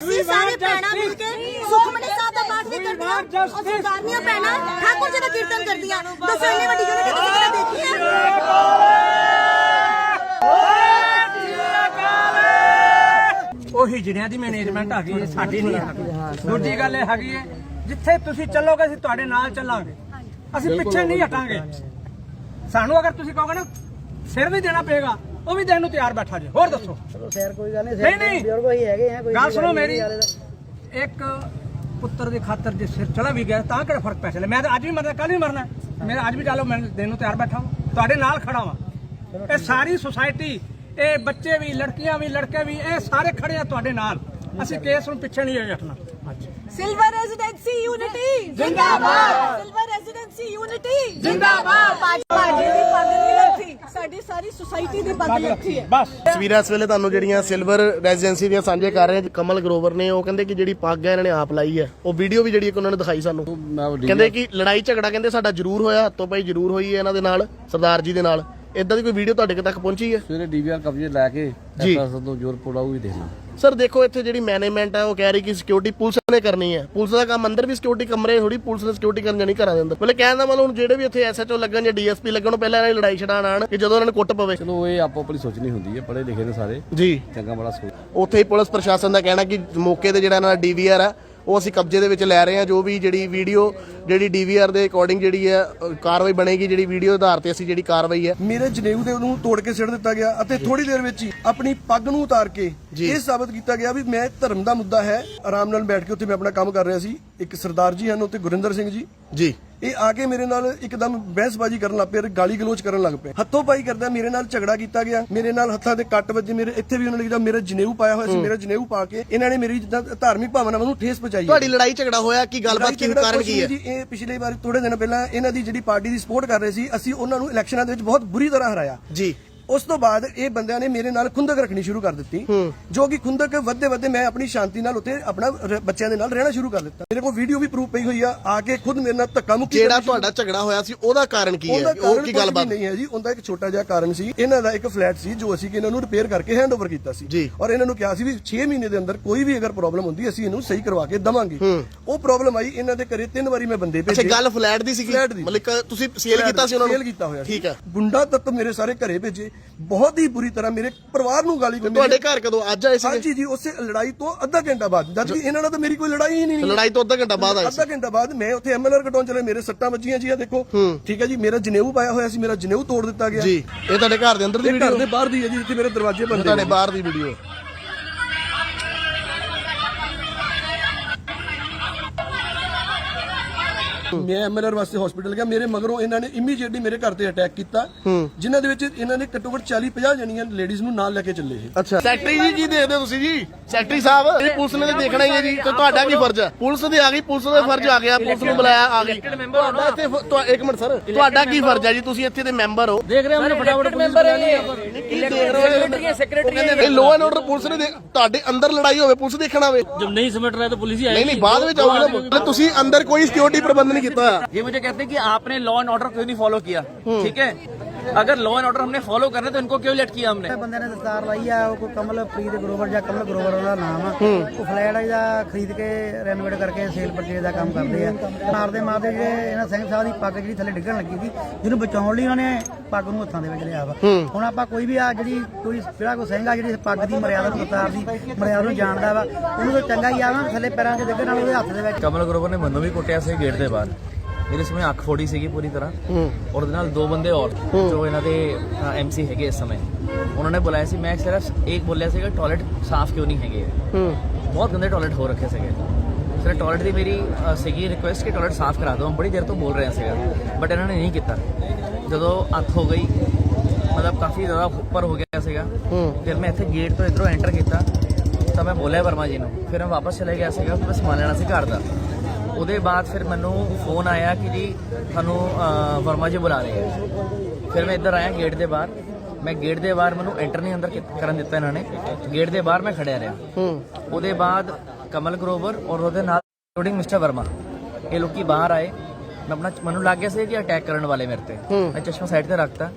ਅਸੀਂ ਸਾਰੇ ਭੈਣਾਂ ਮਿਲ ਕੇ ਸੁਖਮਨੀ ਸਾਹਿਬ ਦਾ ਪਾਠ ਵੀ ਕਰਦੀਆਂ ਔਰ ਸਰਦਾਰਨੀਆਂ ਭੈਣਾਂ ਠਾਕੁਰ ਜੀ ਦਾ ਕੀਰਤਨ ਕਰਦੀਆਂ। ਦੱਸੋ ਇੰਨੀ ਵੱਡੀ ਯੂਨਿਟੀ ਤੁਸੀਂ ਕਦੇ ਦੇਖੀ ਹੈ? ਉਹੀ ਜਿਹੜਿਆਂ ਦੀ ਮੈਨੇਜਮੈਂਟ ਹੈਗੀ ਹੈ ਸਾਡੀ ਨਹੀਂ ਹੈਗੀ ਦੂਜੀ ਗੱਲ ਇਹ ਹੈਗੀ ਹੈ ਜਿੱਥੇ ਤੁਸੀਂ ਚੱਲੋਗੇ ਅਸੀਂ ਤੁਹਾਡੇ ਨਾਲ ਚੱਲਾਂਗੇ। ਅਸੀਂ ਪਿੱਛੇ ਨਹੀਂ ਹਟਾਂਗੇ। ਸਾਨੂੰ ਅਗਰ ਤੁਸੀਂ ਕਹੋਗੇ ਨਾ ਸਿਰ ਵੀ ਦੇਣਾ ਪਏਗਾ। ਉਹ ਵੀ ਦੇਣ ਨੂੰ ਤਿਆਰ ਬੈਠਾ ਜੇ। ਹੋਰ ਦੱਸੋ। ਸੈਰ ਕੋਈ ਗੱਲ ਨਹੀਂ ਨਹੀਂ ਨਹੀਂ। ਬਜ਼ੁਰਗ ਹੀ ਹੈਗੇ ਆ ਕੋਈ ਗੱਲ ਸੁਣੋ ਮੇਰੀ। ਇੱਕ ਪੁੱਤਰ ਦੀ ਖਾਤਰ ਜੇ ਸਿਰ ਚਲਾ ਵੀ ਗਿਆ ਤਾਂ ਕਿਹੜਾ ਫ਼ਰਕ ਪੈ ਚੱਲੇ? ਮੈਂ ਤਾਂ ਅੱਜ ਵੀ ਮਰਨਾ ਕੱਲ ਵੀ ਮਰਨਾ। ਮੇਰਾ ਅੱਜ ਵੀ ਚਾਲੋ ਮੈਂ ਦੇਣ ਨੂੰ ਤਿਆਰ ਬੈਠਾ ਹਾਂ ਤੁਹਾਡੇ ਨਾਲ ਖੜਾ ਹਾਂ ਇਹ ਸਾਰੀ ਸੁਸਾਇਟੀ ਇਹ ਬੱਚੇ ਵੀ ਲੜਕੀਆਂ ਵੀ ਲੜਕੇ ਵੀ ਇਹ ਸਾਰੇ ਖੜੇ ਆ ਤੁਹਾਡੇ ਨਾਲ। ਅਸੀਂ ਕੇਸ ਨੂੰ ਪਿੱਛੇ ਨਹੀਂ ਹਟਣਾ। ਸਿਲਵਰ ਰੈਜ਼ੀਡੈਂਸੀ ਯੂਨਿਟੀ ਜਿੰਦਾਬਾਦ। ਸਿਲਵਰ ਰੈਜ਼ੀਡੈਂਸੀ ਯੂਨਿਟੀ ਜਿੰਦਾਬਾਦ ਪਾਜੀ ਦੀ ਪੱਗ ਨਹੀਂ ਲੱਥੀ ਸਾਡੀ ਸਾਰੀ ਸੁਸਾਇਟੀ ਦੀ ਪੱਗ ਲੱਥੀ ਹੈ ਬਸ। ਤਸਵੀਰਾਂ ਇਸ ਵੇਲੇ ਤੁਹਾਨੂੰ ਜਿਹੜੀਆਂ ਸਿਲਵਰ ਰੈਜ਼ੀਡੈਂਸੀ ਦੀਆਂ ਸਾਂਝੇ ਕਰ ਰਹੇ ਆ ਕਮਲ ਗਰੋਵਰ ਨੇ। ਉਹ ਕਹਿੰਦੇ ਕਿ ਜਿਹੜੀ ਪੱਗ ਹੈ ਇਹਨਾਂ ਨੇ ਆਪ ਲਾਈ ਹੈ। ਉਹ ਵੀਡੀਓ ਵੀ ਜਿਹੜੀ ਇੱਕ ਉਹਨਾਂ ਨੇ ਦਿਖਾਈ ਸਾਨੂੰ। ਕਹਿੰਦੇ ਕਿ ਲੜਾਈ ਝਗੜਾ ਕਹਿੰਦੇ ਸਾਡਾ ਜ਼ਰੂਰ ਹੋਇਆ ਹੱਥੋਂ ਪਾਈ ਜ਼ਰੂਰ ਹੋਈ ਹੈ ਇਹਨਾਂ ਦੇ ਨਾਲ ਸਰਦਾਰ ਜੀ ਦੇ ਨਾਲ। ਇਦਾਂ ਦੀ ਕੋਈ ਵੀਡੀਓ ਤੁਹਾਡੇ ਤੱਕ ਪਹੁੰਚੀ ਹੈ? ਸਵੇਰੇ ਡੀਵੀਆਰ ਕਬਜ਼ੇ ਲੈ ਕੇ ਜੀ। ਐਫਐਸ ਤੋਂ ਜੋਰ ਪੜਾਉ ਵੀ ਦੇਖਣਾ। ਸਰ ਦੇਖੋ ਇੱਥੇ ਜਿਹੜੀ ਮੈਨੇਜਮੈਂਟ ਹੈ ਉਹ ਕਹਿ ਰਹੀ ਕਿ ਸਿਕਿਉਰਿਟੀ ਪੁਲਿਸ ਨੇ ਕਰਨੀ ਹੈ ਪੁਲਿਸ ਦਾ ਕੰਮ ਅੰਦਰ ਵੀ ਸਿਕਿਉਰਿਟੀ ਕਮਰੇ ਥੋੜੀ ਪੁਲਿਸ ਨੇ ਸਿਕਿਉਰਿਟੀ ਕਰਨ ਜਾਣੀ ਘਰਾਂ ਦੇ ਅੰਦਰ। ਮਤਲਬ ਕਹਿਣ ਦਾ ਮਤਲਬ ਹੁਣ ਜਿਹੜੇ ਵੀ ਇੱਥੇ ਐਸਐਚਓ ਲੱਗਣ ਜਾਂ ਡੀਐਸਪੀ ਲੱਗਣ ਉਹ ਪਹਿਲਾਂ ਇਹਨਾਂ ਦੀ ਲੜਾਈ ਛਡਾਣ ਆਣ ਕਿ ਜਦੋਂ ਉਹਨਾਂ ਨੂੰ ਕੁੱਟ ਪਵੇ। ਚਲੋ ਇਹ ਆਪੋ ਆਪਣੀ ਸੋਚਣੀ ਹੁੰਦੀ ਹੈ ਪੜ੍ਹੇ ਲਿਖੇ ਨੇ ਸਾਰੇ। ਜੀ। ਚੰਗਾ ਬੜਾ ਸੋਚ। ਉੱਥੇ ਹੀ ਪੁਲਿਸ ਪ੍ਰਸ਼ਾਸਨ ਦਾ ਕਹਿਣਾ ਕਿ ਮੌਕੇ ਤੇ ਜਿਹੜਾ ਇਹਨਾਂ ਦਾ ਡੀਵੀਆਰ ਆ ਉਹ ਅਸੀਂ ਕਬਜ਼ੇ ਦੇ ਵਿੱਚ ਲੈ ਰਹੇ ਹਾਂ ਜੋ ਵੀ ਜਿਹੜੀ ਵੀਡੀਓ ਜਿਹੜੀ ਡੀਵੀਆਰ ਦੇ ਅਕੋਰਡਿੰਗ ਜਿਹੜੀ ਹੈ ਕਾਰਵਾਈ ਬਣੇਗੀ ਜਿਹੜੀ ਵੀਡੀਓ ਆਧਾਰ ਤੇ ਅਸੀਂ ਜਿਹੜੀ ਕਾਰਵਾਈ ਹੈ। ਮੇਰੇ ਜਨੇਊ ਦੇ ਉਹਨੂੰ ਤੋੜ ਕੇ ਸਿੱਟ ਦਿੱਤਾ ਗਿਆ ਅਤੇ ਥੋੜੀ ਦੇਰ ਵਿੱਚ ਹੀ ਆਪਣੀ ਪੱਗ ਨੂੰ ਉਤਾਰ ਕੇ। ਇਹ ਸਾਬਤ ਕੀਤਾ ਗਿਆ ਵੀ ਮੈਂ ਧਰਮ ਦਾ ਮੁੱਦਾ ਹੈ। ਆਰਾਮ ਨਾਲ ਬੈਠ ਕੇ ਉੱਥੇ ਮੈਂ ਆਪਣਾ ਕੰਮ ਕਰ ਰਿਹਾ ਸੀ। ਇੱਕ ਸਰਦਾਰ ਜੀ ਹਨ ਉੱਥੇ ਗੁਰਿੰਦਰ ਸਿੰਘ ਜੀ। ਜੀ। ਇਹ ਆ ਕੇ ਮੇਰੇ ਨਾਲ ਇੱਕਦਮ ਬਹਿਸਬਾਜ਼ੀ ਕਰਨ ਲੱਗ ਪਏ ਤੇ ਗਾਲੀ ਗਲੋਚ ਕਰਨ ਲੱਗ ਪਏ ਹੱਥੋਂ ਪਾਈ ਕਰਦਾ ਮੇਰੇ ਨਾਲ ਝਗੜਾ ਕੀਤਾ ਗਿਆ। ਮੇਰੇ ਨਾਲ ਹੱਥਾਂ ਦੇ ਕੱਟ ਵੱਜੇ ਮੇਰੇ ਇੱਥੇ ਵੀ ਉਹਨਾਂ ਨੇ ਜਿਹੜਾ ਮੇਰਾ ਜਨੇਊ ਪਾਇਆ ਹੋਇਆ ਸੀ ਮੇਰਾ ਜਨੇਊ ਪਾ ਕੇ ਇਹਨਾਂ ਨੇ ਮੇਰੀ ਜਿੱਦਾਂ ਧਾਰਮਿਕ ਭਾਵਨਾਵਾਂ ਨੂੰ ਠੇਸ ਪਹੁੰਚਾਈ। ਤੁਹਾਡੀ ਲੜਾਈ ਝਗੜਾ ਹੋਇਆ ਕੀ ਗੱਲਬਾਤ ਕੀ ਕਾਰਨ ਕੀ ਹੈ? ਜੀ ਇਹ ਪਿਛਲੇ ਵਾਰ ਥੋੜੇ ਦਿਨ ਪਹਿਲਾਂ ਇਹਨਾਂ ਦੀ ਜਿਹੜੀ ਪਾਰਟੀ ਦੀ ਸਪੋਰਟ ਕਰ ਰਹੇ ਸੀ ਅਸੀਂ ਉਹਨਾਂ ਨੂੰ ਇਲੈਕਸ਼ਨਾਂ ਦੇ ਵਿੱਚ ਬਹੁਤ ਬੁਰੀ ਤਰ੍ਹਾਂ ਹਰਾਇਆ। ਜੀ। ਉਸ ਤੋਂ ਬਾਅਦ ਇਹ ਬੰਦਿਆਂ ਨੇ ਮੇਰੇ ਨਾਲ ਖੁੰਦਕ ਰੱਖਣੀ ਸ਼ੁਰੂ ਕਰ ਦਿੱਤੀ ਜੋ ਕਿ ਖੁੰਦਕ ਵੱਧਦੇ ਵੱਧਦੇ ਮੈਂ ਆਪਣੀ ਸ਼ਾਂਤੀ ਨਾਲ ਉੱਥੇ ਆਪਣਾ ਰ- ਬੱਚਿਆਂ ਦੇ ਨਾਲ ਰਹਿਣਾ ਸ਼ੁਰੂ ਕਰ ਦਿੱਤਾ। ਮੇਰੇ ਕੋਲ ਵੀਡੀਓ ਵੀ ਪ੍ਰੂਫ ਪਈ ਹੋਈ ਆ ਆ ਕੇ ਖੁਦ ਮੇਰੇ ਨਾਲ ਧੱਕਾ ਮੁੱਕੀ ਜਿਹੜਾ ਤੁਹਾਡਾ ਝਗੜਾ ਹੋਇਆ ਸੀ ਉਹਦਾ ਕਾਰਨ ਕੀ ਉਹਦਾ ਹੈ ਉਹ ਕਾਰਨ ਕੀ ਗੱਲਬਾਤ ਵੀ ਨਹੀਂ ਹੈ ਜੀ ਉਹਦਾ ਇੱਕ ਛੋਟਾ ਜਿਹਾ ਕਾਰਨ ਸੀ ਇਹਨਾਂ ਦਾ ਇੱਕ ਫਲੈਟ ਸੀ ਜੋ ਅਸੀਂ ਕਿ ਇਹਨਾਂ ਨੂੰ ਰਿਪੇਅਰ ਕਰਕੇ ਹੈਂਡਓਵਰ ਕੀਤਾ ਸੀ। ਜੀ। ਔਰ ਇਹਨਾਂ ਨੂੰ ਕਿਹਾ ਸੀ ਵੀ 6 ਮਹੀਨੇ ਦੇ ਅੰਦਰ ਕੋਈ ਵੀ ਅਗਰ ਪ੍ਰੋਬਲਮ ਹੁੰਦੀ ਅਸੀਂ ਇਹਨੂੰ ਸਹੀ ਕਰਵਾ ਕੇ ਦਵਾਂਗੇ। ਉਹ ਪ੍ਰੋਬਲਮ ਆਈ ਇਹਨਾਂ ਦੇ ਘਰੇ ਤਿੰਨ ਵਾਰੀ ਮੈਂ ਬੰਦੇ ਅੱਛਾ ਭੇਜੇ ਗੱਲ ਫਲੈਟ ਦੀ ਫਲੈਟ ਦੀ। ਮਤਲਬ ਕਿ ਤੁਸੀਂ ਸੇਲ ਕੀਤਾ ਸੀ ਉਹਨਾਂ ਨੂੰ? ਸੇਲ ਕੀਤਾ ਹੋਇਆ ਸੀ। ਠੀਕ ਹੈ। ਗੁੰਡਾ ਤੱਤ ਮੇਰੇ ਸਾਰੇ ਘਰੇ ਭੇਜੇ। ਬਹੁਤ ਹੀ ਬੁਰੀ ਤਰ੍ਹਾਂ ਮੇਰੇ ਪਰਿਵਾਰ ਨੂੰ ਗਾਲੀ ਗਲੋਚ ਤੁਹਾਡੇ ਘਰ ਕਦੋਂ? ਅੱਜ ਆਏ ਸੀ ਹਾਂਜੀ ਜੀ ਉਸੇ ਲੜਾਈ ਤੋਂ ਅੱਧਾ ਘੰਟਾ ਬਾਅਦ। ਜਦ ਕਿ ਇਹਨਾਂ ਨਾਲ ਤਾਂ ਮੇਰੀ ਕੋਈ ਲੜਾਈ ਹੀ ਨਹੀਂ। ਲੜਾਈ ਤੋਂ ਅੱਧਾ ਘੰਟਾ ਬਾਅਦ ਆਏ ਅੱਧਾ ਘੰਟਾ ਬਾਅਦ ਮੈਂ ਉੱਥੇ ਐਮਐਲਆਰ ਕਟਾਉਣ ਚਲੇ ਮੇਰੇ ਸੱਟਾਂ ਵੱਜੀਆਂ ਜੀ ਆ ਦੇਖੋ। ਠੀਕ ਹੈ ਜੀ ਮੇਰਾ ਜਨੇਊ ਪਾਇਆ ਹੋਇਆ ਸੀ ਮੇਰਾ ਜਨੇਊ ਤੋੜ ਦਿੱਤਾ ਗਿਆ। ਜੀ ਇਹ ਤੁਹਾਡੇ ਘਰ ਦੇ ਅੰਦਰ ਦੀ ਇਹ ਘਰ ਵੀਡੀਓ ਦੇ ਬਾਹਰ ਦੀ ਹੈ ਜੀ ਜਿੱਥੇ ਮੇਰੇ ਦਰਵਾਜ਼ੇ ਬੰਦ ਤੁਹਾਡੇ ਬਾਹਰ ਦੀ ਵੀਡੀਓ ਮੈਂ ਐਮ ਐਲ ਐਮਐਲਆਰ ਵਾਸਤੇ ਹਸਪੀਟਲ ਗਿਆ। ਮੇਰੇ ਮਗਰੋਂ ਇਹਨਾਂ ਨੇ ਇਮੀਡੀਏਟਲੀ ਮੇਰੇ ਘਰ ਤੇ ਅਟੈਕ ਕੀਤਾ। ਜਿਨ੍ਹਾਂ ਦੇ ਵਿੱਚ ਇਹਨਾਂ ਨੇ ਘੱਟੋ ਘੱਟ 40 50 ਜਣੀਆਂ ਲੇਡੀਜ਼ ਨੂੰ ਨਾਲ ਲੈ ਕੇ ਚੱਲੇ ਇਹ। ਅੱਛਾ। ਸੈਕਟਰੀ ਜੀ ਕੀ ਦੇਖਦੇ ਤੁਸੀਂ ਜੀ? ਸੈਕਟਰੀ ਸਾਹਿਬ ਇਹ ਪੁਲਿਸ ਨੇ ਦੇਖਣਾ ਹੀ ਜੀ। ਤੇ ਤੁਹਾਡਾ ਵੀ ਫਰਜ਼ ਹੈ ਪੁਲਿਸ ਦੀ ਆ ਗਈ ਪੁਲਿਸ ਦਾ ਫਰਜ਼ ਆ ਗਿਆ ਪੁਲਿਸ ਨੂੰ ਬੁਲਾਇਆ ਆ ਗਈ। ਤੁਹਾਡਾ ਇੱਥੇ ਇੱਕ ਮਿੰਟ ਸਰ। ਤੁਹਾਡਾ ਕੀ ਫਰਜ਼ ਹੈ ਜੀ? ਤੁਸੀਂ ਇੱਥੇ ਦੇ ਮੈਂਬਰ ਹੋ। ਦੇਖ ਰਹੇ ਹੋ ਮੈਨੂੰ ਫਟਾਫਟ ਮੈਂਬਰ ਹੈ। ਇਹ ਕੀ ਦੇਖ ਰਹੇ ਹੋ ਸੈਕਟਰੀ ਇਹ ਲੋਅ ਐਂਡ ਆਰਡਰ ਪੁਲਿਸ ਨੇ ਤੁਹਾਡੇ ਅੰਦਰ ਲੜਾਈ ਹੋਵੇ ਪੁਲਿਸ ਦੇਖਣਾ ਹੋਵੇ ਜਦ ਨਹੀਂ ਸਮਟ ਰਿਹਾ ਤਾਂ ਪੁਲਿਸ ਹੀ ਆਏਗੀ। ਨਹੀਂ ਨਹੀਂ ਬਾਅਦ ਵਿੱਚ ਆਊਗਾ ਤੁਸੀਂ ਅੰਦਰ ਕੋਈ ਸਿਕਿਉਰਿਟੀ ਪ੍ਰਬੰਧ ਨਹੀਂ ਕੀਤਾ ਹੋਇਆ। ये मुझे कहते हैं कि आपने लॉ एंड ऑर्डर क्यों नहीं फॉलो किया ठीक है अगर लॉ एंड ऑर्डर हमने फॉलो करना तो इनको क्यों लेट किया हमने ਬੰਦੇ ਨੇ ਦਸਤਾਰ ਲਾਈ ਆ ਉਹ ਕੋਈ ਕਮਲ ਪ੍ਰੀਤ ਗਰੋਵਰ ਜਾਂ ਕਮਲ ਗਰੋਵਰ ਉਹਦਾ ਨਾਮ ਆ ਉਹ ਫਲੈਟ ਇਹਦਾ ਖਰੀਦ ਕੇ ਰੈਨੋਵੇਟ ਕਰਕੇ ਸੇਲ ਪਰਚੇਜ ਦਾ ਕੰਮ ਕਰਦੇ ਆ ਮਾਰਦੇ ਮਾਰਦੇ ਜਿਹੜੇ ਇਹਨਾਂ ਸਿੰਘ ਸਾਹਿਬ ਦੀ ਪੱਗ ਜਿਹੜੀ ਥੱਲੇ ਡਿੱਗਣ ਲੱਗੀ ਸੀ ਜਿਹਨੂੰ ਬਚਾਉਣ ਲਈ ਉਹਨਾਂ ਨੇ ਪੱਗ ਨੂੰ ਹੱਥਾਂ ਦੇ ਵਿੱਚ ਲਿਆ ਵਾ ਹੁਣ ਆਪਾਂ ਕੋਈ ਵੀ ਆ ਜਿਹੜੀ ਕੋਈ ਜਿਹੜਾ ਕੋਈ ਸਿੰਘ ਆ ਜਿਹੜੀ ਇਸ ਪੱਗ ਦੀ ਮਰਿਆਦਾ ਨੂੰ ਦਸਤਾਰ ਦੀ ਮਰਿਆਦਾ ਨੂੰ ਜਾਣਦਾ ਵਾ ਉਹਨੂੰ ਤਾਂ ਚੰਗਾ ਹੀ ਆ ਨਾ ਥੱਲੇ ਪੈਰਾਂ 'ਚ ਡਿੱਗਣ ਨਾਲ ਉਹਦੇ ਹੱਥ ਦੇ ਵਿੱਚ ਕਮਲ ਗਰੋਵਰ ਨੇ ਮੈਨੂੰ ਵੀ ਕੁੱਟਿਆ ਸੀ ਗੇਟ ਦੇ ਬਾਹਰ ਮੇਰੇ ਸਮੇਂ ਅੱਖ ਫੋੜੀ ਸੀਗੀ ਪੂਰੀ ਤਰ੍ਹਾਂ। ਔਰ ਉਹਦੇ ਨਾਲ ਦੋ ਬੰਦੇ ਹੋਰ ਜੋ ਇਹਨਾਂ ਦੇ ਐਮਸੀ ਹੈਗੇ ਇਸ ਸਮੇਂ। ਉਹਨਾਂ ਨੇ ਬੁਲਾਇਆ ਸੀ। ਮੈਂ ਸਿਰਫ ਇੱਕ ਬੋਲਿਆ ਸੀਗਾ ਟਾਇਲਟ ਸਾਫ਼ ਕਿਉਂ ਨਹੀਂ ਹੈਗੇ? ਬਹੁਤ ਗੰਦੇ ਟਾਇਲਟ ਹੋ ਰੱਖੇ ਸੀਗੇ। ਸਿਰ ਟਾਇਲਟ ਦੀ ਮੇਰੀ ਸੀਗੀ ਰਿਕੁਐਸਟ ਕਿ ਟਾਇਲਟ ਸਾਫ਼ ਕਰਾ ਦਿਓ। ਮੈਂ ਬੜੀ ਦੇਰ ਤੋਂ ਬੋਲ ਰਿਹਾ ਸੀਗਾ ਬਟ ਇਹਨਾਂ ਨੇ ਨਹੀਂ ਕੀਤਾ। ਜਦੋਂ ਅੱਖ ਹੋ ਗਈ ਮਤਲਬ ਕਾਫੀ ਜ਼ਿਆਦਾ ਉੱਪਰ ਹੋ ਗਿਆ ਸੀਗਾ। ਫਿਰ ਮੈਂ ਇੱਥੇ ਗੇਟ ਤੋਂ ਇਧਰੋਂ ਐਂਟਰ ਕੀਤਾ। ਤਾਂ ਮੈਂ ਬੋਲਿਆ ਵਰਮਾ ਜੀ ਨੂੰ। ਫਿਰ ਮੈਂ ਵਾਪਸ ਚਲੇ ਗਿਆ ਸੀਗਾ ਮੈਂ ਸਮਾਨ ਲੈਣਾ ਸੀ ਘਰ ਦਾ। ਉਹਦੇ ਬਾਅਦ ਫਿਰ ਮੈਨੂੰ ਫੋਨ ਆਇਆ ਕਿ ਜੀ ਤੁਹਾਨੂੰ ਵਰਮਾ ਜੀ ਬੁਲਾ ਰਹੇ ਹੈ ਫਿਰ ਮੈਂ ਇੱਧਰ ਆਇਆ ਗੇਟ ਦੇ ਬਾਹਰ। ਮੈਂ ਗੇਟ ਦੇ ਬਾਹਰ ਮੈਨੂੰ ਐਂਟਰ ਨਹੀਂ ਅੰਦਰ ਕਰਨ ਦਿੱਤਾ ਇਹਨਾਂ ਨੇ। ਗੇਟ ਦੇ ਬਾਹਰ ਮੈਂ ਖੜਿਆ ਰਿਹਾ। ਉਹਦੇ ਬਾਅਦ ਕਮਲ ਗਰੋਵਰ ਔਰ ਉਹਦੇ ਨਾਲ ਇੰਕਲੂਡਿੰਗ ਮਿਸਟਰ ਵਰਮਾ ਇਹ ਲੋਕੀ ਬਾਹਰ ਆਏ। ਮੈਂ ਆਪਣਾ ਮੈਨੂੰ ਲੱਗ ਗਿਆ ਸੀ ਕਿ ਅਟੈਕ ਕਰਨ ਵਾਲੇ ਮੇਰੇ ਤੇ। ਮੈਂ ਚਸ਼ਮਾ ਸਾਈਡ ਤੇ ਰੱਖਤਾ।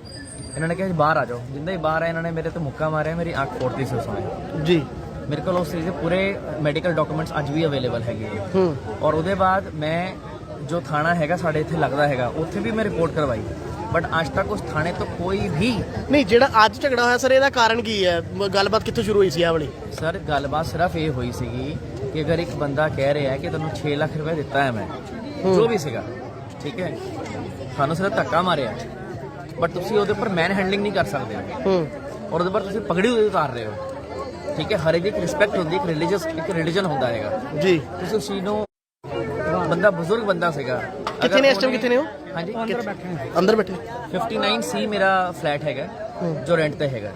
ਇਹਨਾਂ ਨੇ ਕਿਹਾ ਬਾਹਰ ਆ ਜਾਓ। ਜਿੰਦਾ ਹੀ ਬਾਹਰ ਆਏ ਇਹਨਾਂ ਨੇ ਮੇਰੇ ਤੇ ਮੁੱਕਾ ਮਾਰਿਆ ਮੇਰੀ ਅੱਖ ਫੋੜਤੀ ਸੀ ਉਸ ਸਮੇਂ। ਜੀ। ਮੇਰੇ ਕੋਲ ਉਸ ਚੀਜ਼ ਦੇ ਪੂਰੇ ਮੈਡੀਕਲ ਡਾਕੂਮੈਂਟਸ ਅੱਜ ਵੀ ਅਵੇਲੇਬਲ ਹੈਗੇ ਆ। ਔਰ ਉਹਦੇ ਬਾਅਦ ਮੈਂ ਜੋ ਥਾਣਾ ਹੈਗਾ ਸਾਡੇ ਇੱਥੇ ਲੱਗਦਾ ਹੈਗਾ ਉੱਥੇ ਵੀ ਮੈਂ ਰਿਪੋਰਟ ਕਰਵਾਈ। ਬਟ ਅੱਜ ਤੱਕ ਉਸ ਥਾਣੇ ਤੋਂ ਕੋਈ ਵੀ ਨਹੀਂ ਜਿਹੜਾ ਅੱਜ ਝਗੜਾ ਹੋਇਆ ਸਰ ਇਹਦਾ ਕਾਰਨ ਕੀ ਹੈ? ਗੱਲਬਾਤ ਕਿੱਥੋਂ ਸ਼ੁਰੂ ਹੋਈ ਸੀ ਇਹ ਵਾਲੀ? ਸਰ ਗੱਲਬਾਤ ਸਿਰਫ ਇਹ ਹੋਈ ਸੀਗੀ ਕਿ ਅਗਰ ਇੱਕ ਬੰਦਾ ਕਹਿ ਰਿਹਾ ਹੈ ਕਿ ਤੈਨੂੰ 6 ਲੱਖ ਰੁਪਏ ਦਿੱਤਾ ਹੈ ਮੈਂ ਜੋ ਵੀ ਸੀਗਾ ਠੀਕ ਹੈ ਸਾਨੂੰ ਸਿਰਫ ਧੱਕਾ ਮਾਰਿਆ। ਬਟ ਤੁਸੀਂ ਉਹਦੇ ਉੱਪਰ ਮੈਨ ਹੈਂਡਲਿੰਗ ਨਹੀਂ ਕਰ ਸਕਦੇ। ਹੂੰ। ਔਰ ਉਹਦੇ ਉੱਪਰ ਤੁਸੀਂ ਪਗੜੀ ਉਤਾਰ ਰਹੇ ਹੋ। ਠੀਕ ਹੈ ਹਰ ਇੱਕ ਦੀ ਰਿਸਪੈਕਟ ਹੁੰਦੀ ਇੱਕ ਰਿਲੀਜੀਅਸ ਇੱਕ ਰਿਲੀਜਨ ਹੁੰਦਾ ਹੈਗਾ। ਜੀ। ਤੁਸੀਂ ਉਸ ਚੀਜ਼ ਨੂੰ ਬੰਦਾ ਬਜ਼ੁਰਗ ਬੰਦਾ ਸੀਗਾ। ਕਿੱਥੇ ਨੇ ਇਸ ਟਾਈਮ ਕਿੱਥੇ ਨੇ ਉਹ? ਹਾਂਜੀ। ਅੰਦਰ ਬੈਠੇ 59 ਸੀ ਮੇਰਾ ਫਲੈਟ ਹੈਗਾ ਜੋ ਰੈਂਟ ਤੇ ਹੈਗਾ।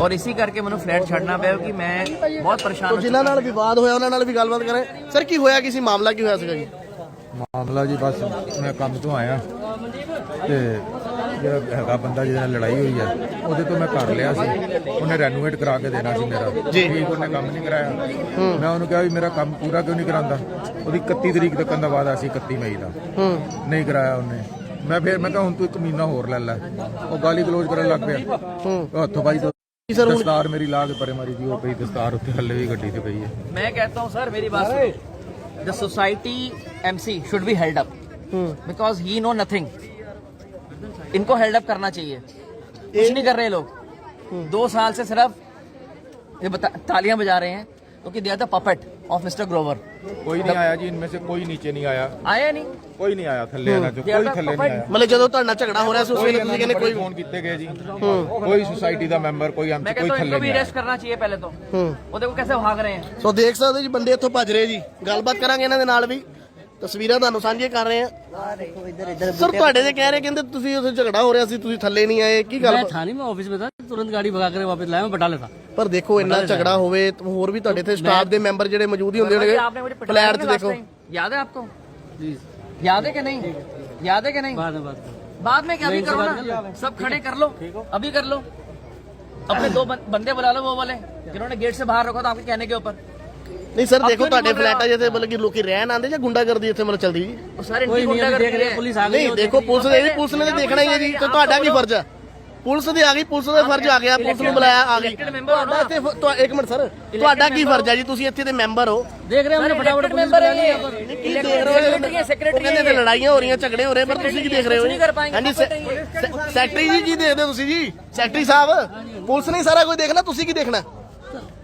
ਔਰ ਇਸੇ ਕਰਕੇ ਮੈਨੂੰ ਫਲੈਟ ਛੱਡਣਾ ਪਿਆ ਕਿ ਮੈਂ ਬਹੁਤ ਪਰੇਸ਼ਾਨ ਹੋ ਜਿਨ੍ਹਾਂ ਨਾਲ ਵਿਵਾਦ ਹੋਇਆ ਉਹਨਾਂ ਨਾਲ ਵੀ ਗੱਲਬਾਤ ਕਰਾਂ। ਸਰ ਕੀ ਹੋਇਆ ਕੀ ਸੀ? ਮਾਮਲਾ ਕੀ ਹੋਇਆ ਸੀਗਾ ਜੀ? ਮਾਮਲਾ ਜੀ ਬਸ ਮੈਂ ਕੰਮ ਤੋਂ ਆਇਆ ਤੇ ਜਿਹੜਾ ਹੈਗਾ ਬੰਦਾ ਜਿਹਦੇ ਨਾਲ ਲੜਾਈ ਹੋਈ ਹੈ ਉਹਦੇ ਤੋਂ ਮੈਂ ਕਰ ਲਿਆ ਸੀ। ਉਹਨੇ ਰੈਨੋਵੇਟ ਕਰਾ ਕੇ ਦੇਣਾ ਸੀ ਮੇਰਾ। ਜੀ। ਉਹਨੇ ਕੰਮ ਨਹੀਂ ਕਰਾਇਆ। ਮੈਂ ਉਹਨੂੰ ਕਿਹਾ ਵੀ ਮੇਰਾ ਕੰਮ ਪੂਰਾ ਕਿਉਂ ਨਹੀਂ ਕਰਾਉਂਦਾ? ਉਹਦੀ 31 ਤਰੀਕ ਤੱਕ ਦਾ ਵਾਅਦਾ ਸੀ 31 ਮਈ ਦਾ। ਨਹੀਂ ਕਰਾਇਆ ਉਹਨੇ। ਮੈਂ ਫਿਰ ਮੈਂ ਕਿਹਾ ਹੁਣ ਤੂੰ ਇੱਕ ਮਹੀਨਾ ਹੋਰ ਲੈ ਲੈ। ਉਹ ਗਾਲੀ ਗਲੋਚ ਕਰਨ ਲੱਗ ਪਿਆ। ਹੱਥੋਂ ਬਾਈ ਤੋਂ ਸਰ ਦਸਤਾਰ ਮੇਰੀ ਲਾ ਪਰੇ ਮਾਰੀ ਜੀ ਉਹ ਪਈ ਦਸਤਾਰ ਉੱਤੇ ਹੱਲੇ ਵੀ ਗੱਡੀ ਤੇ ਪਈ ਹੈ। ਮੈਂ ਕਹਤਾ ਹੂੰ ਸਰ ਮੇਰੀ ਬਾਤ ਸੁਣੋ। The society MC should be held up because he. No nothing इनको हेल्ड अप करना चाहिए कुछ नहीं कर रहे लोग दो साल से सिर्फ ये बता तालियां बजा रहे हैं क्योंकि they are the puppet of mister Grover कोई नहीं आया जी इनमें से कोई नीचे नहीं आया आया नहीं ਕੋਈ ਨਹੀਂ ਆਇਆ ਥੱਲੇ ਇਹਨਾਂ ਚੋਂ ਕੋਈ ਥੱਲੇ ਨਹੀਂ ਆਇਆ ਮਤਲਬ ਜਦੋਂ ਤੁਹਾਡਾ ਝਗੜਾ ਹੋ ਰਿਹਾ ਸੀ ਉਸ ਵੇਲੇ ਤੁਸੀਂ ਕਹਿੰਦੇ ਕੋਈ ਫੋਨ ਕੀਤੇ ਗਏ ਜੀ ਕੋਈ ਸੁਸਾਇਟੀ ਦਾ ਮੈਂਬਰ ਕੋਈ मैं ਐਮਪੀ ਕੋਈ कहता हूँ ਥੱਲੇ इनको भी ਨਹੀਂ ਆਇਆ अरेस्ट करना चाहिए पहले तो ਹੂੰ वो देखो कैसे भाग रहे हैं ਸੋ ਦੇਖ ਸਕਦੇ ਜੀ ਬੰਦੇ ਇੱਥੋਂ ਭੱਜ ਰਹੇ ਜੀ ਗੱਲਬਾਤ ਕਰਾਂਗੇ ਇਹਨਾਂ ਦੇ ਨਾਲ ਵੀ ਤਸਵੀਰਾਂ ਤੁਹਾਨੂੰ ਸਾਂਝੀਆਂ ਕਰ ਰਹੇ ਆ ਸਰ ਤੁਹਾਡੇ ਦੇ ਕਹਿ ਰਹੇ ਕਹਿੰਦੇ ਤੁਸੀਂ ਉੱਥੇ ਝਗੜਾ ਹੋ ਰਿਹਾ ਸੀ ਤੁਸੀਂ ਥੱਲੇ ਨਹੀਂ ਆਏ ਕੀ ਗੱਲ था नहीं मैं ऑफिस में था तुरंत गाड़ी भगा कर वापस लाया मैं बटाले था ਪਰ ਦੇਖੋ ਇੰਨਾ ਝਗੜਾ ਹੋਵੇ ਤਾਂ ਹੋਰ ਵੀ ਤੁਹਾਡੇ ਇੱਥੇ ਸਟਾਫ ਦੇ ਮੈਂਬਰ ਜਿਹੜੇ ਮੌਜੂਦ ਹੀ ਹੁੰਦੇ आपने ਹੋਣਗੇ मुझे पिटवाया ਫਲੈਟ था 'ਚ last ਦੇਖੋ time? याद है आपको याद है कि नहीं याद है कि नहीं बाद में बात करो बाद में क्या अभी करो ना सब खड़े कर लो अभी कर लो अपने दो बं- बंदे बुला लो वो वाले जिन्होंने गेट से बाहर रखा था आपके कहने के ऊपर ਨਹੀਂ ਸਰ ਦੇਖੋ ਤੁਹਾਡੇ ਫਲੈਟਾਂ ਜਿੱਥੇ ਮਤਲਬ ਕਿ ਲੋਕੀ ਰਹਿਣ ਆਉਂਦੇ ਜਾਂ ਗੁੰਡਾਗਰਦੀ ਇੱਥੇ ਮਤਲਬ ਚੱਲਦੀ ਜੀ। ਸਾਰੇ ਗੁੰਡਾ ਦੇਖ ਆ ਨਹੀਂ ਦੇਖੋ ਪੁਲਿਸ ਨੇ ਇਹਦੀ ਪੁਲਿਸ ਨੇ ਪੁਲਿਸ ਦੇ ਆ ਗਈ ਪੁਲਿਸ ਦਾ ਫਰਜ਼ ਆ ਗਿਆ ਪੁਲਿਸ ਨੂੰ ਬੁਲਾਇਆ ਆ ਗਈ। ਤੁਹਾਡਾ ਇੱਥੇ ਇੱਕ ਮਿੰਟ ਸਰ ਤੁਹਾਡਾ ਕੀ ਫਰਜ਼ ਆ ਜੀ? ਤੁਸੀਂ ਇੱਥੇ ਦੇ ਮੈਂਬਰ ਹੋ। ਦੇਖ ਰਹੇ ਹਮਨੇ ਫਟਾਫਟ ਮੈਂਬਰ ਹੈ ਕੀ ਦੇਖ ਰਹੇ ਹੋ? ਸੈਕਟਰੀ ਕਹਿੰਦੇ ਤੇ ਲੜਾਈਆਂ ਹੋ ਰਹੀਆਂ ਝਗੜੇ ਹੋ ਰਹੇ ਪਰ ਤੁਸੀਂ ਕੀ ਦੇਖ ਰਹੇ ਹੋ? ਜੀ? ਹਾਂਜੀ ਸੈ- ਸੈਕਟਰੀ ਜੀ ਕੀ ਦੇਖਦੇ ਤੁਸੀਂ ਜੀ? ਸੈਕਟਰੀ ਸਾਹਿਬ ਪੁਲਿਸ ਨੇ ਸਾਰਾ ਕੁਝ ਦੇਖਣਾ ਤੁਸੀਂ ਕੀ ਦੇਖਣਾ?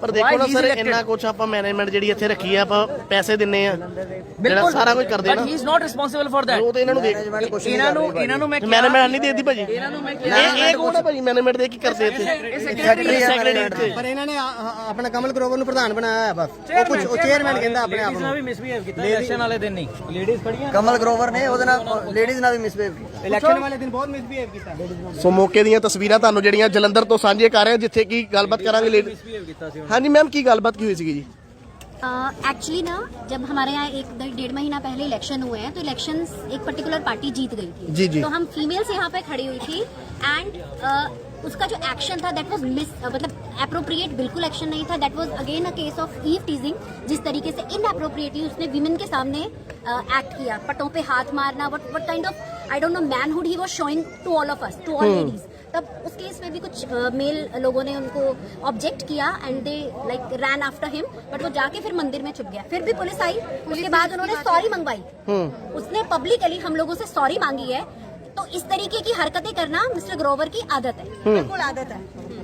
ਪਰ ਦੇਖੋ ਨਾ ਸਰ ਇੰਨਾ ਕੁਝ ਆਪਾਂ ਮੈਨੇਜਮੈਂਟ ਜਿਹੜੀ ਇੱਥੇ ਰੱਖੀ ਆ ਆਪਾਂ ਪੈਸੇ ਦਿੰਨੇ ਆ। ਜਿਹੜਾ ਸਾਰਾ ਕੁਝ ਕਰਦੇ ਨਾ। He is not responsible for ਉਹ ਤਾਂ ਇਹਨਾਂ ਨੂੰ ਦੇਖ ਇਹਨਾਂ ਨੂੰ ਇਹਨਾਂ ਨੂੰ ਮੈਂ ਮੈਨੇਜਮੈਂਟ ਨਹੀਂ ਦੇਦੀ ਭਾਜੀ। ਇਹਨਾਂ ਨੂੰ ਮੈਂ ਇਹ ਕੋਣ ਆ ਭਾਜੀ? ਮੈਨੇਜਮੈਂਟ ਦੇ ਕੀ ਕਰਦੇ ਇੱਥੇ। ਸੈਕਟਰੀ ਸੈਕਟਰੀ ਪਰ ਇਹਨਾਂ ਨੇ ਆਪਣਾ ਕਮਲ ਗਰੋਵਰ ਨੂੰ ਪ੍ਰਧਾਨ ਬਣਾਇਆ ਹੋਇਆ ਬਸ। ਉਹ ਕੁਝ ਉਹ ਚੇਅਰਮੈਨ ਕਹਿੰਦਾ ਆਪਣੇ ਆਪ ਨੂੰ। ਮਿਸਬੀਹੇਵ ਕੀਤਾ ਇਲੈਕਸ਼ਨ ਵਾਲੇ ਦਿਨ ਨਹੀਂ ਲੇਡੀਜ਼ ਖੜੀਆਂ। ਕਮਲ ਗਰੋਵਰ ਨੇ ਉਹਦੇ ਨਾਲ ਲੇਡੀਜ਼ ਨਾਲ ਵੀ ਮਿਸਬੀਹੇਵ ਕੀਤਾ। ਇਲੈਕਸ਼ਨ ਵਾਲੇ ਦਿਨ ਬਹੁਤ ਮਿਸਬੀਹੇਵ ਕੀਤਾ। ਸੋ ਮੌਕੇ ਦੀਆਂ ਤਸਵੀਰਾਂ ਤੁਹਾਨੂੰ ਜਿਹੜੀਆਂ ਜਲੰਧਰ ਤੋਂ ਸਾਂਝੇ ਕਰ ਰਹੇ ਜਿੱਥੇ ਕੀ ਗੱਲਬਾਤ ਕਰਾਂਗੇ ਲੇਡੀ ਮਿਸਬੀਹੇਵ ਕੀਤਾ ਸੀ ਹਾਂਜੀ ਮੈਮ ਕੀ ਗੱਲਬਾਤ ਕੀ ਹੋਈ ਸੀਗੀ ਜੀ एक्चुअली ना जब हमारे यहाँ एक ड- डेढ़ महीना पहले इलेक्शन हुए हैं तो इलेक्शन एक पर्टिकुलर पार्टी जीत गई थी जी, जी। तो हम फीमेल्स यहाँ पे खड़ी हुई थी एंड उसका जो एक्शन था दैट वाज मिस मतलब अप्रोप्रिएट बिल्कुल एक्शन नहीं था that was again a case of eve teasing जिस तरीके से इनअप्रोप्रिएटली उसने विमेन के सामने एक्ट किया पटों पे हाथ मारना what what kind of I don't know manhood he was showing to all of us to all ladies तब उस केस में भी कुछ मेल लोगों ने उनको ऑब्जेक्ट किया and they like ran after him but वो जाके फिर मंदिर में छुप गया। फिर भी पुलिस आई। उसके बाद उन्होंने सॉरी मंगवाई। हम्म। उसने पब्लिकली हम लोगों से सॉरी मांगी है। तो इस तरीके की हरकतें करना मिस्टर ग्रोवर की आदत है। हम्म। बिल्कुल आदत है।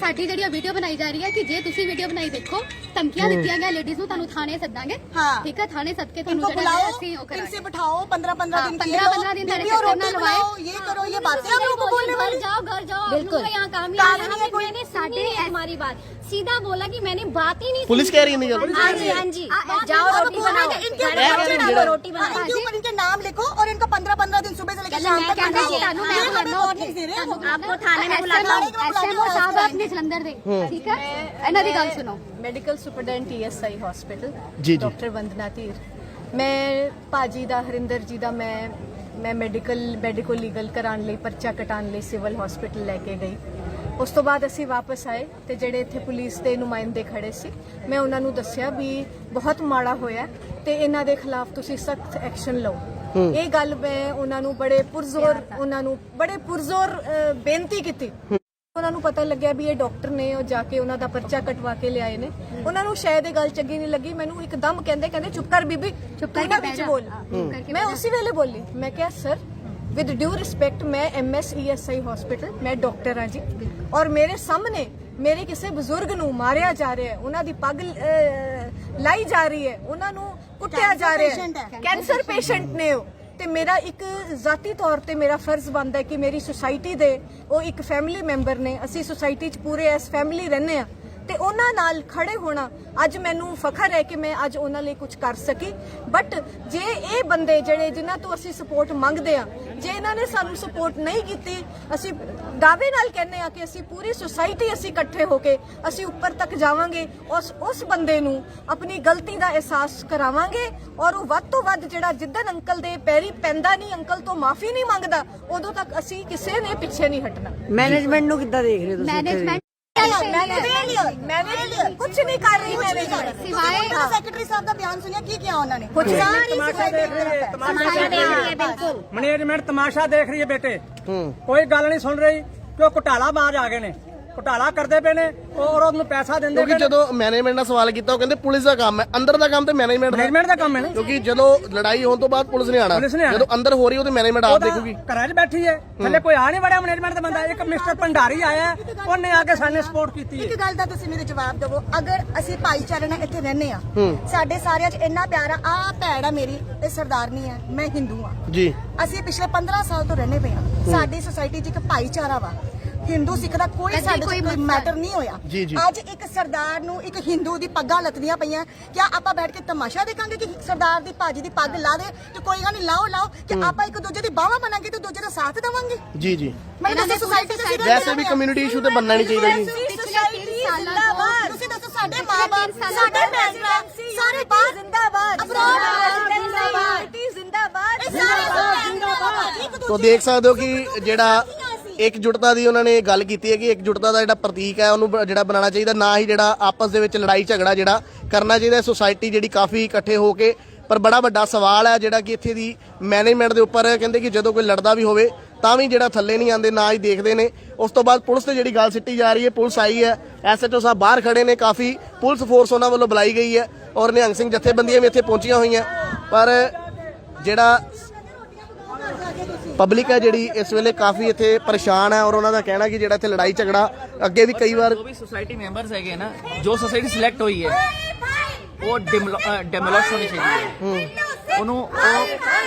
ਸਾਡੀ ਜਿਹੜੀ ਵੀਡੀਓ ਬਣਾਈ ਜਾ ਰਹੀ ਹੈ ਕਿ ਜੇ ਤੁਸੀਂ ਵੀਡੀਓ ਬਣਾਈ ਦੇਖੋ ਧਮਕੀਆਂ ਦਿੱਤੀਆਂ ਗਿਆ ਲੇਡੀਜ਼ ਨੂੰ ਤੁਹਾਨੂੰ ਥਾਣੇ ਸੱਦਾਂਗੇ हाँ। ਠੀਕ ਹੈ ਥਾਣੇ ਸੱਦ ਕੇ ਤੁਹਾਨੂੰ इनको ਜਿਹੜਾ ਹੈ बुलाओ ਅਸੀਂ ਉਹ इनसे ਕਰਾਂਗੇ बिठाओ पंद्रह पंद्रह हाँ, दिन 15 दिन तेरे वीडियो चक्कर रोटी ना बनाओ लगाए। ये करो ये बातें आप लोगों को बोलने वाली घर जाओ घर जाओ बिल्कुल। बिल्कुल यहाँ काम काम नहीं नहीं है कोई। मैंने साढ़े हमारी बात सीधा बोला कि मैंने बात ही नहीं पुलिस सुनी। कह रही है नहीं जाओ। हाँ जी हाँ जी जाओ अब रोटी बोलना बनाओ कि इनके घर ऊपर जाओ, डालो, रोटी हाँ, बनाओ इनके ऊपर इनके नाम लिखो और इनको पंद्रह पंद्रह दिन सुबह से लेकर कहना शाम मैं तक कहना बिठाओ। चाहूँ, मैं ये आपको हमें नोट warning दे रहे हो आपको थाने में बुलाता हूँ ਐਸਐਮਓ ਸਾਹਿਬ ਆਪਣੇ ਜਲੰਧਰ ਦੇ ਠੀਕ ਹੈ ਇਹਨਾਂ ਦੀ ਗੱਲ ਸੁਣੋ। Medical superintendent ESI hospital. Doctor Vandana Dhir ਮੈਂ ਭਾਜੀ ਦਾ ਹਰਿੰਦਰ ਜੀ ਦਾ ਮੈਂ ਮੈਂ ਮੈਡੀਕਲ ਮੈਡੀਕਲ ਲੀਗਲ ਕਰਾਉਣ ਲਈ ਪਰਚਾ ਕਟਾਉਣ ਲਈ ਸਿਵਲ ਹਸਪੀਟਲ ਲੈ ਕੇ ਗਈ। ਉਸ ਤੋਂ ਬਾਅਦ ਅਸੀਂ ਵਾਪਸ ਆਏ ਤੇ ਜਿਹੜੇ ਇੱਥੇ ਪੁਲਿਸ ਦੇ ਨੁਮਾਇੰਦੇ ਖੜੇ ਸੀ ਮੈਂ ਉਹਨਾਂ ਨੂੰ ਦੱਸਿਆ ਵੀ ਬਹੁਤ ਮਾੜਾ ਹੋਇਆ ਤੇ ਇਹਨਾਂ ਦੇ ਖਿਲਾਫ ਤੁਸੀਂ ਸਖਤ ਐਕਸ਼ਨ ਲਓ। ਇਹ ਗੱਲ ਮੈਂ ਉਹਨਾਂ ਨੂੰ ਬੜੇ ਪੁਰਜ਼ੋਰ ਉਹਨਾਂ ਨੂੰ ਬੜੇ ਪੁਰਜ਼ੋਰ ਬੇਨਤੀ ਕੀਤੀ। ਉਹਨਾਂ ਨੂੰ ਪਤਾ ਲੱਗਿਆ ਵੀ ਇਹ ਡਾਕਟਰ ਨੇ ਉਹ ਜਾ ਕੇ ਉਹਨਾਂ ਦਾ ਪਰਚਾ ਕਟਵਾ ਕੇ ਲਿਆਏ ਨੇ। ਉਹਨਾਂ ਨੂੰ ਸ਼ਾਇਦ ਇਹ ਗੱਲ ਚੰਗੀ ਨਹੀਂ ਲੱਗੀ ਮੈਨੂੰ ਇੱਕਦਮ ਕਹਿੰਦੇ ਕਹਿੰਦੇ ਚੁੱਪ ਕਰ ਬੀਬੀ ਚੁੱਪ ਕਰਕੇ ਵਿੱਚ। ਬੋਲ। ਮੈਂ ਉਸੇ ਵੇਲੇ ਬੋਲੀ ਮੈਂ ਕਿਹਾ ਸਰ ਵਿਦ ਡਿਊ ਰਿਸਪੈਕਟ ਮੈਂ ਐਮਐਸ ਈਐਸਆਈ ਹਸਪੀਟਲ ਮੈਂ ਡਾਕਟਰ ਹਾਂ ਜੀ। ਔਰ ਮੇਰੇ ਸਾਹਮਣੇ ਮੇਰੇ ਕਿਸੇ ਬਜ਼ੁਰਗ ਨੂੰ ਮਾਰਿਆ ਜਾ ਰਿਹਾ ਹੈ ਉਹਨਾਂ ਦੀ ਪੱਗ ਲਾਈ ਜਾ ਰਹੀ ਹੈ ਉਹਨਾਂ ਨੂੰ ਕੁੱਟਿਆ ਜਾ ਰਿਹਾ ਹੈ। ਕੈਂਸਰ ਪੇਸ਼ੈਂਟ ਨੇ ਉਹ। ਤੇ ਮੇਰਾ ਇੱਕ ਜ਼ਾਤੀ ਤੌਰ ਤੇ ਮੇਰਾ ਫਰਜ਼ ਬਣਦਾ ਕਿ ਮੇਰੀ ਸੁਸਾਇਟੀ ਦੇ ਉਹ ਇੱਕ ਫੈਮਿਲੀ ਮੈਂਬਰ ਨੇ। ਅਸੀਂ ਸੁਸਾਇਟੀ 'ਚ ਪੂਰੇ ਐਸ ਫੈਮਿਲੀ ਰਹਿੰਦੇ ਆ ਤੇ ਉਹਨਾਂ ਨਾਲ ਖੜੇ ਹੋਣਾ ਅੱਜ ਮੈਨੂੰ ਫਖਰ ਹੈ ਕਿ ਮੈਂ ਅੱਜ ਉਹਨਾਂ ਲਈ ਕੁਝ ਕਰ ਸਕੀ। ਬਟ ਜੇ ਇਹ ਬੰਦੇ ਜਿਹੜੇ ਜਿਨ੍ਹਾਂ ਤੋਂ ਅਸੀਂ ਸਪੋਰਟ ਮੰਗਦੇ ਆ ਜੇ ਇਹਨਾਂ ਨੇ ਸਾਨੂੰ ਸਪੋਰਟ ਨਹੀਂ ਕੀਤੀ ਅਸੀਂ ਦਾਅਵੇ ਨਾਲ ਕਹਿੰਦੇ ਆ ਕਿ ਅਸੀਂ ਪੂਰੀ ਸੁਸਾਇਟੀ ਅਸੀਂ ਇਕੱਠੇ ਹੋ ਕੇ ਅਸੀਂ ਉੱਪਰ ਤੱਕ ਜਾਵਾਂਗੇ ਉਸ ਉਸ ਬੰਦੇ ਨੂੰ ਆਪਣੀ ਗਲਤੀ ਦਾ ਅਹਿਸਾਸ ਕਰਾਵਾਂਗੇ ਔਰ ਉਹ ਵੱਧ ਤੋਂ ਵੱਧ ਜਿਹੜਾ ਜਿੱਦਨ ਅੰਕਲ ਦੇ ਪੈਰੀ ਪੈਂਦਾ ਨਹੀਂ ਅੰਕਲ ਤੋਂ ਮਾਫੀ ਨਹੀਂ ਮੰਗਦਾ ਉਦੋਂ ਤੱਕ ਅਸੀਂ ਕਿਸੇ ਨੇ ਪਿੱਛੇ ਨਹੀਂ ਹਟਣਾ। ਮੈਨੇਜਮੈਂਟ ਨੂੰ ਕਿੱਦਾਂ ਦੇਖ ਰਹੇ ਹੋ ਤੁਸੀਂ नहीं मैंने मैंने कुछ नहीं कर रही मैंने सिवाय सेक्रेटरी साहब का बयान सुनिया की किया उन्होंने कुछ तमाशा देख रही है तमाशा देख रही है बिल्कुल मैनेजमेंट तमाशा देख रही है बेटे कोई गल नहीं सुन रही क्यों घोटाला बाज आ गए ने ਘੁਟਾਲਾ ਕਰਦੇ ਪਏ ਨੇ ਔਰ ਉਹਨੂੰ ਪੈਸਾ ਦਿੰਦੇ ਕਿਉਂਕਿ ਪਏ ਨੇ। ਜਦੋਂ ਮੈਨੇਜਮੈਂਟ ਨਾਲ ਸਵਾਲ ਕੀਤਾ ਉਹ ਕਹਿੰਦੇ ਪੁਲਿਸ ਦਾ ਕੰਮ ਹੈ। ਅੰਦਰ ਦਾ ਕੰਮ ਤੇ ਮੈਨੇਜਮੈਂਟ ਦਾ। ਮੈਨੇਜਮੈਂਟ ਦਾ ਕੰਮ ਹੈ ਨਾ। ਕਿਉਂਕਿ ਜਦੋਂ ਲੜਾਈ ਹੋਣ ਤੋਂ ਬਾਅਦ ਪੁਲਿਸ ਨੇ ਆਣਾ ਪੁਲਿਸ ਨੇ ਆਉਣਾ। ਜਦੋਂ ਅੰਦਰ ਹੋ ਰਹੀ ਉਹ ਤੇ ਮੈਨੇਜਮੈਂਟ ਆਪ ਦੇਖੂਗੀ। ਘਰਾਂ 'ਚ ਬੈਠੀ ਹੈ। ਥੱਲੇ ਕੋਈ ਆ ਨਹੀਂ ਵੜਿਆ ਮੈਨੇਜਮੈਂਟ ਦਾ ਬੰਦਾ। ਇੱਕ ਮਿਸਟਰ ਭੰਡਾਰੀ ਆਇਆ ਹੈ, ਉਹਨੇ ਆ ਕੇ ਸਾਨੂੰ ਸਪੋਰਟ ਕੀਤੀ ਹੈ। ਇੱਕ ਗੱਲ ਦਾ ਤੁਸੀਂ ਮੈਨੂੰ ਜਵਾਬ ਦਿਵੋ। ਅਗਰ ਅਸੀਂ ਭਾਈਚਾਰੇ ਨਾਲ ਇੱਥੇ ਰਹਿੰਦੇ ਆ ਸਾਡੇ ਸਾਰਿਆਂ 'ਚ ਇੰਨਾ ਪਿਆਰ ਆ ਆ ਭੈਣ ਆ ਮੇਰੀ ਇਹ ਸਰਦਾਰਨੀ ਹੈ ਮੈਂ ਹਿੰਦੂ ਆ ਜੀ। ਅਸੀਂ ਪਿਛਲੇ 15 ਸਾਲ ਤੋਂ ਰਹਿੰਦੇ ਪਏ ਆ ਸਾਡੀ ਸੁਸਾਇਟੀ 'ਚ ਇੱਕ ਭਾਈਚਾਰਾ ਵਾ। ਹਿੰਦੂ ਸਿੱਖ ਦਾ ਕੋਈ ਸਾਡੇ ਕੋਈ ਮੈਟਰ ਨਹੀਂ ਹੋਇਆ। ਅੱਜ ਇੱਕ ਸਰਦਾਰ ਨੂੰ ਇੱਕ ਹਿੰਦੂ ਦੀ ਪੱਗਾਂ ਲੱਤਦੀਆਂ ਪਈਆਂ। ਕਿਆ ਆਪਾਂ ਬੈਠ ਕੇ ਤਮਾਸ਼ਾ ਦੇਖਾਂਗੇ ਕਿ ਸਰਦਾਰ ਦੀ ਭਾਜੀ ਦੀ ਪੱਗ ਲਾ ਦੇ ਤੇ ਕੋਈ ਗੱਲ ਨਹੀਂ ਲਾਓ ਲਾਓ। ਕਿ ਆਪਾਂ ਇੱਕ ਦੂਜੇ ਦੀ ਬਾਹਾਂ ਬਣਾਂਗੇ ਤੇ ਦੂਜੇ ਦਾ ਸਾਥ ਦੇਵਾਂਗੇ। ਜੀ ਜੀ। ਮੈਂ ਦੇ ਦੱਸੋ ਸੁਸਾਇਟੀ ਰਹਿੰਦੇ ਵੈਸੇ ਵੀ। ਕਮਿਊਨਿਟੀ ਇਸ਼ੂ ਤੇ ਬੰਨਣਾ ਨਹੀਂ ਚਾਹੀਦਾ ਜੀ। ਸੁਸਾਇਟੀ ਜ਼ਿੰਦਾਬਾਦ। ਤੁਸੀਂ ਦੱਸੋ ਸਾਡੇ ਮਾਪੇ ਸਾਡੇ ਮੈਂਬਰ ਸਾਰੇ ਬਾਹਰ ਜ਼ਿੰਦਾਬਾਦ ਅਬਰੋਡ ਜ਼ਿੰਦਾਬਾਦ ਜ਼ਿੰਦਾਬਾਦ। ਜ਼ਿੰਦਾਬਾਦ ਤੋ ਦੇਖ ਸਕਦੇ ਹੋ ਕਿ ਜਿਹੜਾ ਇਕਜੁੱਟਤਾ ਦੀ ਉਹਨਾਂ ਨੇ ਗੱਲ ਕੀਤੀ ਹੈ ਕਿ ਇਕਜੁੱਟਤਾ ਦਾ ਜਿਹੜਾ ਪ੍ਰਤੀਕ ਹੈ, ਉਹਨੂੰ ਬ- ਜਿਹੜਾ ਬਣਾਉਣਾ ਚਾਹੀਦਾ, ਨਾ ਹੀ ਜਿਹੜਾ ਆਪਸ ਦੇ ਵਿੱਚ ਲੜਾਈ ਝਗੜਾ ਜਿਹੜਾ ਕਰਨਾ ਚਾਹੀਦਾ ਸੋਸਾਇਟੀ ਜਿਹੜੀ ਕਾਫੀ ਇਕੱਠੇ ਹੋ ਕੇ, ਪਰ ਬੜਾ ਵੱਡਾ ਸਵਾਲ ਹੈ ਜਿਹੜਾ ਕਿ ਇੱਥੇ ਦੀ ਮੈਨੇਜਮੈਂਟ ਦੇ ਉੱਪਰ ਕਹਿੰਦੇ ਕਿ ਜਦੋਂ ਕੋਈ ਲੜਦਾ ਵੀ ਹੋਵੇ, ਤਾਂ ਵੀ ਜਿਹੜਾ ਥੱਲੇ ਨਹੀਂ ਆਉਂਦੇ, ਨਾ ਹੀ ਦੇਖਦੇ ਨੇ। ਉਸ ਤੋਂ ਬਾਅਦ ਪੁਲਿਸ ਤੇ ਜਿਹੜੀ ਗੱਲ ਸਿੱਟੀ ਜਾ ਰਹੀ ਹੈ, ਪੁਲਿਸ ਆਈ ਹੈ ਐਸਐਚਓ ਸਾਹਿਬ ਬਾਹਰ ਖੜੇ ਨੇ, ਕਾਫੀ ਪੁਲਿਸ ਫੋਰਸ ਉਹਨਾਂ ਵੱਲੋਂ ਬੁਲਾਈ ਗਈ ਹੈ ਔਰ ਨਿਹੰਗ ਸਿੰਘ ਜਥੇਬੰਦੀਆਂ ਵੀ ਇੱਥੇ ਪਹੁੰਚੀਆਂ ਹੋਈਆਂ। ਪਰ ਜਿਹੜਾ ਪਬਲਿਕ ਹੈ ਜਿਹੜੀ ਇਸ ਵੇਲੇ ਕਾਫੀ ਇੱਥੇ ਪਰੇਸ਼ਾਨ ਹੈ ਔਰ ਉਹਨਾਂ ਦਾ ਕਹਿਣਾ ਕਿ ਜਿਹੜਾ ਇੱਥੇ ਲੜਾਈ ਝਗੜਾ ਅੱਗੇ ਵੀ ਕਈ ਵਾਰ ਜੋ ਵੀ ਸੋਸਾਇਟੀ ਮੈਂਬਰਸ ਹੈਗੇ ਨਾ ਜੋ ਸੋਸਾਇਟੀ ਸਿਲੈਕਟ ਹੋਈ ਹੈ ਉਹ ਡਿਮੋਲਿਸ਼ ਹੋਣੀ ਚਾਹੀਦੀ ਹੈ। ਉਹਨੂੰ ਉਹ